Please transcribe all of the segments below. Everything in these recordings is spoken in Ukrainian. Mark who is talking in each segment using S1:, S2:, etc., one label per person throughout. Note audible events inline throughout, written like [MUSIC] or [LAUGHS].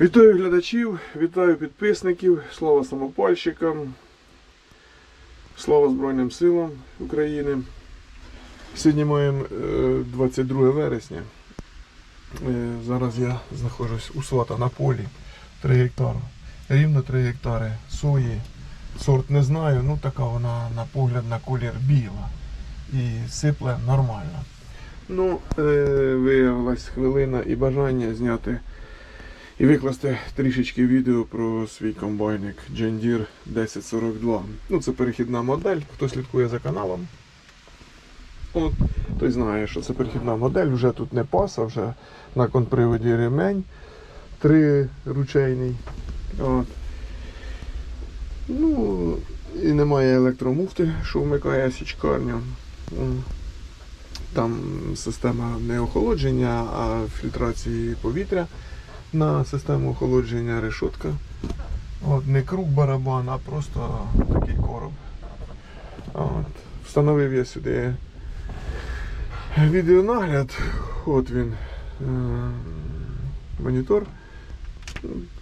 S1: Вітаю глядачів, вітаю підписників, слава самопальщикам, слава Збройним силам України. Сьогодні маємо е, 22 вересня. Е, Зараз я знаходжусь у свата на полі 3 гектари. Рівно 3 гектари сої. Сорт не знаю, ну така вона на погляд на колір біла. І сипле нормально. Ну, е, виявилась хвилина і бажання зняти і викласти трішечки відео про свій комбайник John Deere 1042. Ну, це перехідна модель, хто слідкує за каналом. От, той знає, що це перехідна модель, вже тут не паса, вже на конприводі ремень три ручейний. От. Ну, і немає електромуфти, що вмикає січкарню. Там система не охолодження, а фільтрації повітря на систему охолодження решетка. От, не круг барабан, а просто такий короб. От. Встановив я сюди відеонагляд. От він. е, Монітор.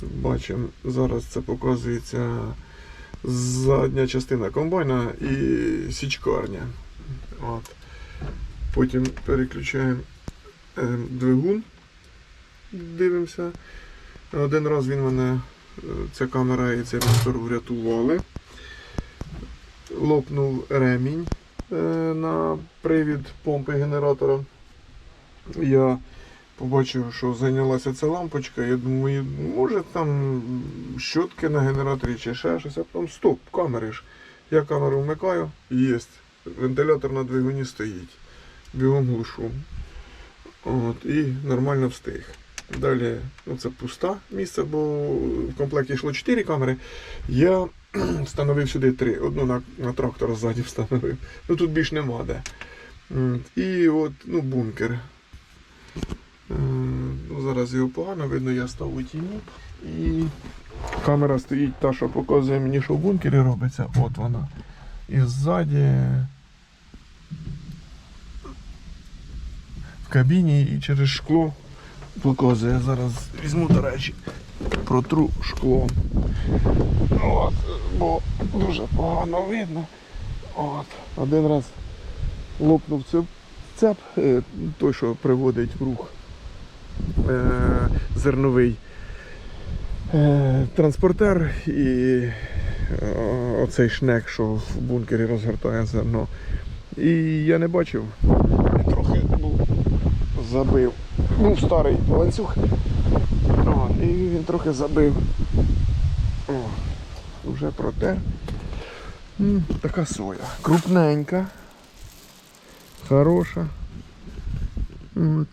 S1: Бачимо, зараз це показується задня частина комбайна і січкарня. От. Потім переключаємо е, двигун дивимося. Один раз він мене, е, ця камера і цей монітор врятували. Лопнув ремінь е, на привід помпи генератора. Я побачив, що зайнялася ця лампочка. Я думаю, може там щотки на генераторі чи ще щось. А там стоп, камери ж. Я камеру вмикаю, є. Вентилятор на двигуні стоїть. Бігом глушу. От, і нормально встиг. Далі ну, це пуста місце, бо в комплекті йшло 4 камери. Я [CLEARS THROAT] встановив сюди 3. Одну на, на трактор ззаді встановив. Ну тут більш нема де. І от ну, бункер. Е, Ну, зараз його погано видно, я став у тіні. І камера стоїть та, що показує мені, що в бункері робиться. От вона. І ззаді в кабіні і через шкло показує. Зараз візьму до речі, протру шкло. От, бо дуже погано видно. От. Один раз лопнув цеп, цеп е, той, що приводить в рух е, зерновий е, транспортер і оцей шнек, що в бункері розгортає зерно. І я не бачив, трохи був забив. Був старий ланцюг. О, і він трохи забив. О, вже протер. М, Така соя. Крупненька. Хороша. От.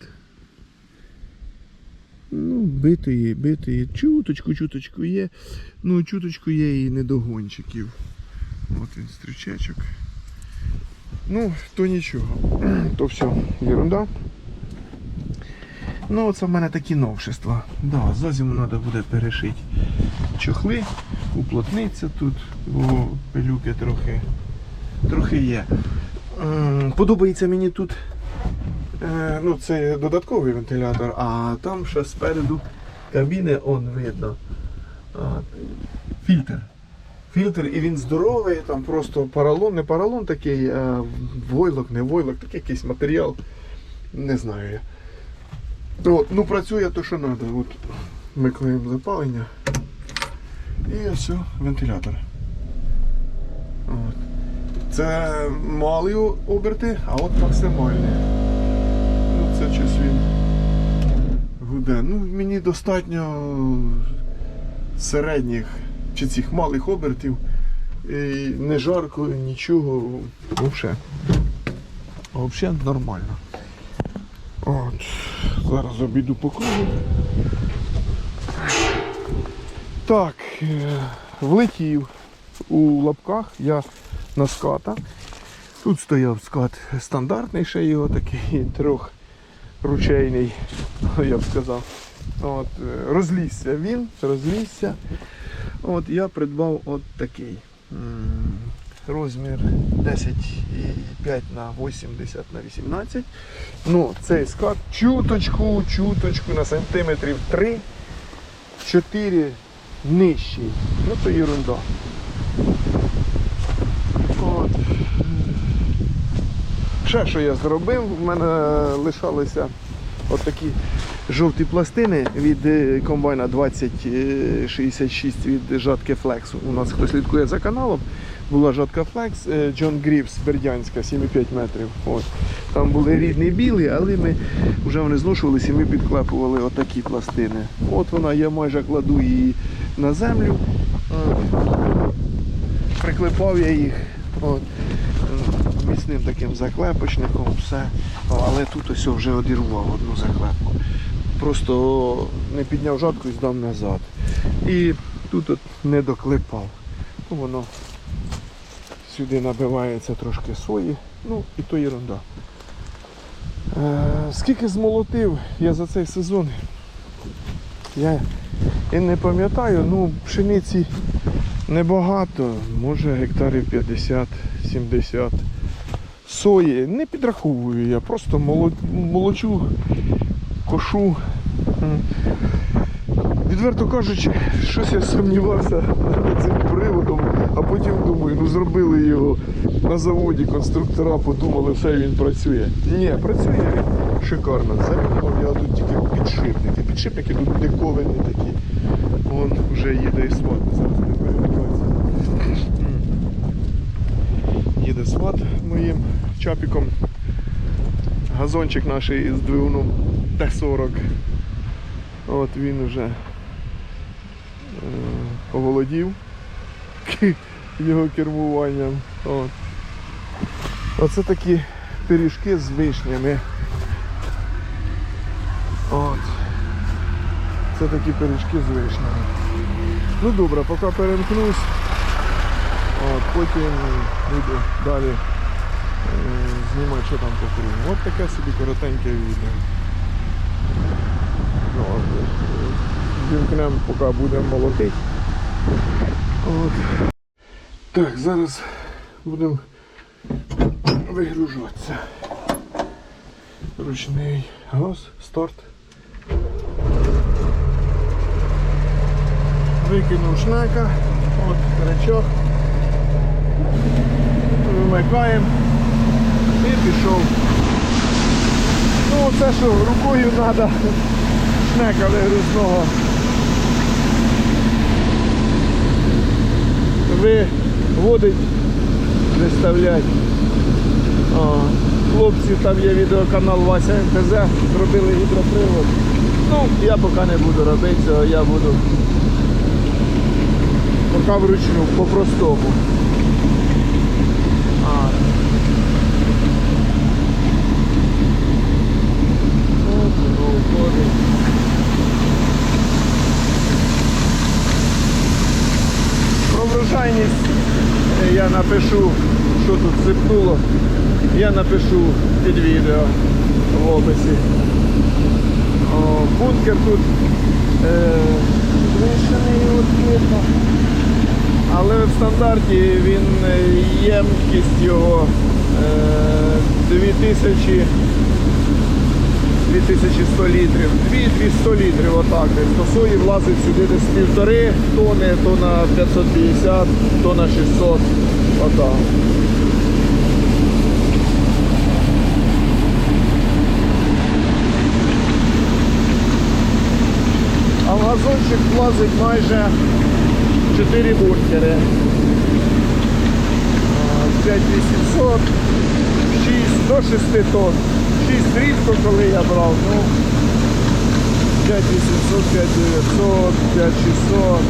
S1: Ну, битої, битої. Чуточку, чуточку є. Ну, чуточку є і недогончиків. От він стрічечок. Ну, то нічого. [CLEARS THROAT] То все, ерунда. Ну, оце в мене такі новшества. Да, за зиму треба буде перешити чохли, уплотниться тут, бо пилюки трохи, трохи є. Подобається мені тут. е, Ну, це додатковий вентилятор, а там ще спереду кабіни он видно. Фільтр. Фільтр і він здоровий, там просто поролон, не поролон такий, а войлок, не войлок, такий якийсь матеріал. Не знаю я. От, ну працює то, що треба. От вмикаємо запалення. І все, вентилятор. От. Це малі оберти, а от максимальні. Ну, це щось він гуде. Ну, мені достатньо середніх чи цих малих обертів. І не жарко, нічого. Взагалі. Взагалі нормально. От. Зараз обійду по кругу. Так, е, влетів у лапках я на ската. Тут стояв скат стандартний, ще його такий трьохручейний, я б сказав. От, е, розлізся він, розлізся. От я придбав от такий. Розмір 10,5 на 80 на 18. Ну, цей скат чуточку, чуточку на сантиметрів 3-4 нижчий. Ну то ерунда. От. Ще що я зробив, в мене лишалися от такі жовті пластини від е, комбайна 2066 від жатки Flex. У нас хто слідкує за каналом, була жатка Flex, е, John Грівс, Бердянська, 7,5 метрів. От. Там були рідні білі, але ми вже вони зношувалися і ми підклепували отакі пластини. От вона, я майже кладу її на землю. Приклепав я їх. От. Міцним таким заклепочником, все. Але тут ось вже одірвав одну заклепку. Просто не підняв жатку і здав назад. І тут от не доклепав. Ну, воно сюди набивається трошки сої, ну і то ерунда. Е, скільки змолотив я за цей сезон? Я і не пам'ятаю, ну пшениці небагато, може гектарів 50-70 сої. Не підраховую я, просто молочу, кошу. Відверто кажучи, щось я сумнівався над цим приводом, а потім думаю, ну зробили його на заводі, конструктора подумали, все він працює. Ні, працює він шикарно. Замінував я тут тільки підшипники. Підшипники тут диковинні такі. Вон вже їде і сват, зараз не перемикається. Їде сват моїм чапіком. Газончик наш із двигуном Т-40. От він вже е, оволодів [LAUGHS] його кермуванням. От. Оце такі пиріжки з вишнями. От. Це такі пиріжки з вишнями. Ну добре, поки перемкнусь, от, потім буду далі е, знімати, що там по. От таке собі коротеньке відео. Вімкнемо, поки будемо молотити. От. Так, зараз будемо вигружатися. Ручний газ, старт. Викинув шнека, от речок. Вимикаємо і пішов. Ну це що, рукою треба шнека вигрузного. Виводить, виставлять. Хлопці, там є відеоканал Вася МТЗ, зробили гідропривод. Ну, я поки не буду робити цього, я буду поки вручну, по-простому. А. От воно входить. Про врожайність е, я напишу, що тут сипнуло. Я напишу під відео в описі. О, бункер тут е, вишений, відкрито. Але в стандарті він е, ємкість його е, 2000 2100 літрів, 2-200 літрів отак. Тобто сої влазить сюди десь півтори тони, тона 550, тона 600, отак. А в газончик влазить майже 4 бункери. А, 5800, 6 до 6 тонн. 6 рідко, коли я брав, ну 5800, 5900, 5600.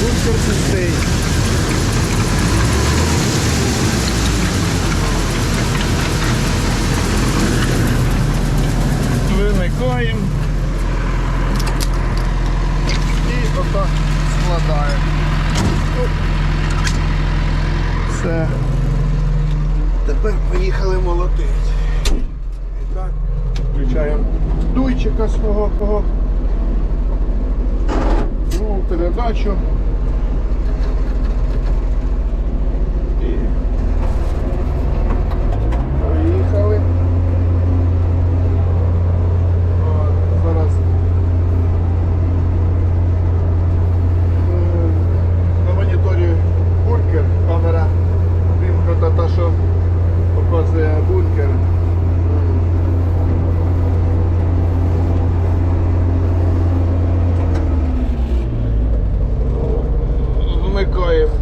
S1: Бункер пустий. Вимикаємо. попадає. Оп. Все. Тепер поїхали молотити. І так, включаємо дуйчика свого. кого. Ну, передачу. І поїхали. От, Зараз е, на моніторі бункер, камера вимкнута та, що показує бункер. Вмикаємо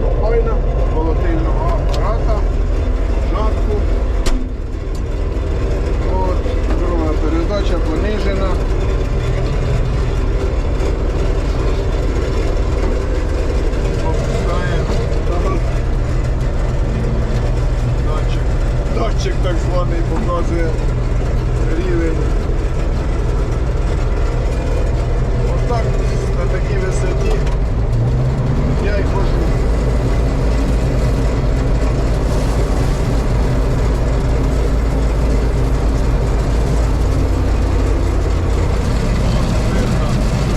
S1: комбайна, молотильного апарата, жатку. От, друга передача понижена. Опускаємо. Ага. Датчик. Так показує рівень. Отак на такій висоті я і хожу.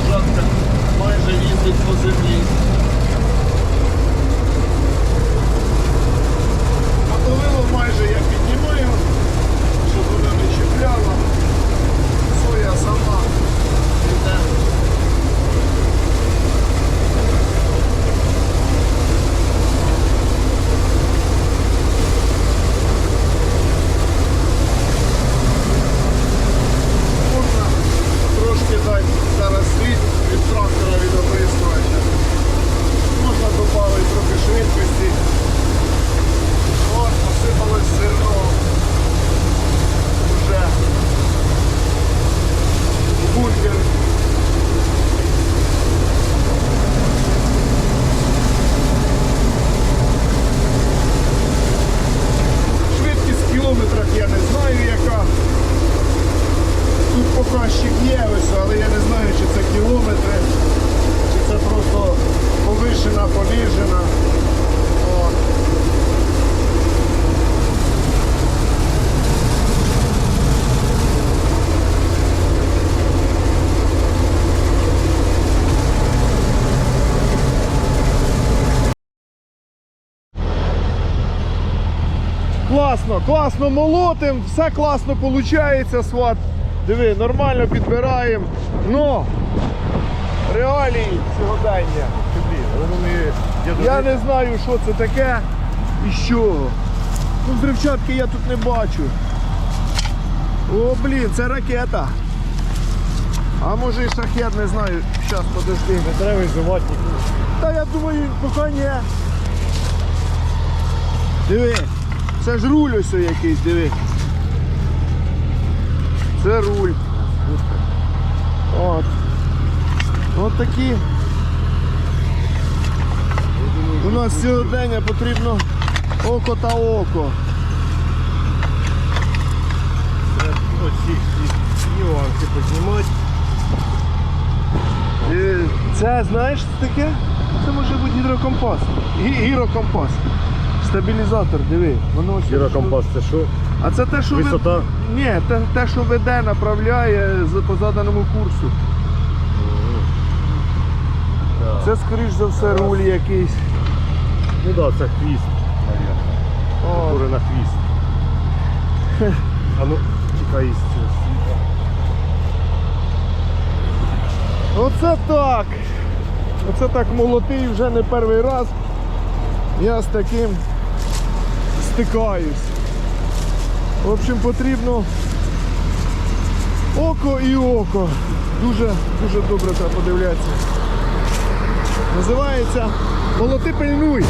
S1: Жатка майже їздить по землі. Мотовило майже я піднімаю, щоб воно не чіпляло. Соя сама йде. Можна трошки дати зараз світ від трактора від оприскувача. Можна додати трохи швидкості. От, посипалось зерно. Уже в бункер. Швидкість в кілометрах я не знаю яка. Тут показчик є ось, але я не знаю, чи це кілометри, чи це просто повишена, понижена. От. Класно, класно молотим, все класно виходить, сват. Диви, нормально підбираємо. Но реалії сьогодення. Я не знаю, що це таке і чого. Ну, взривчатки я тут не бачу. О, блін, це ракета. А може і шахет, не знаю. Зараз, подожди.
S2: Не треба визивати.
S1: Та я думаю, поки ні. Диви, це ж руль ось якийсь, диви. Це руль. От. От такі. У нас сьогодення потрібно око та око.
S2: Оці нюанси піднімати.
S1: Е, Це знаєш таке? Це може бути гідрокомпас. Гі- Гірокомпас. Стабілізатор, диви. Воно ось-
S2: Гірокомпас це що?
S1: А це те, що ви-
S2: Висота?
S1: Ні, те, те, що веде, направляє по заданому курсу. Це, скоріш за все, руль якийсь.
S2: Ну так, да, це хвіст.
S1: О,
S2: на хвіст. [LAUGHS] А ну, світла.
S1: Оце так. Оце так молотий вже не перший раз. Я з таким стикаюсь. В общем, потрібно око і око. Дуже, дуже добре треба подивлятися. Називається Молоти пильнуй.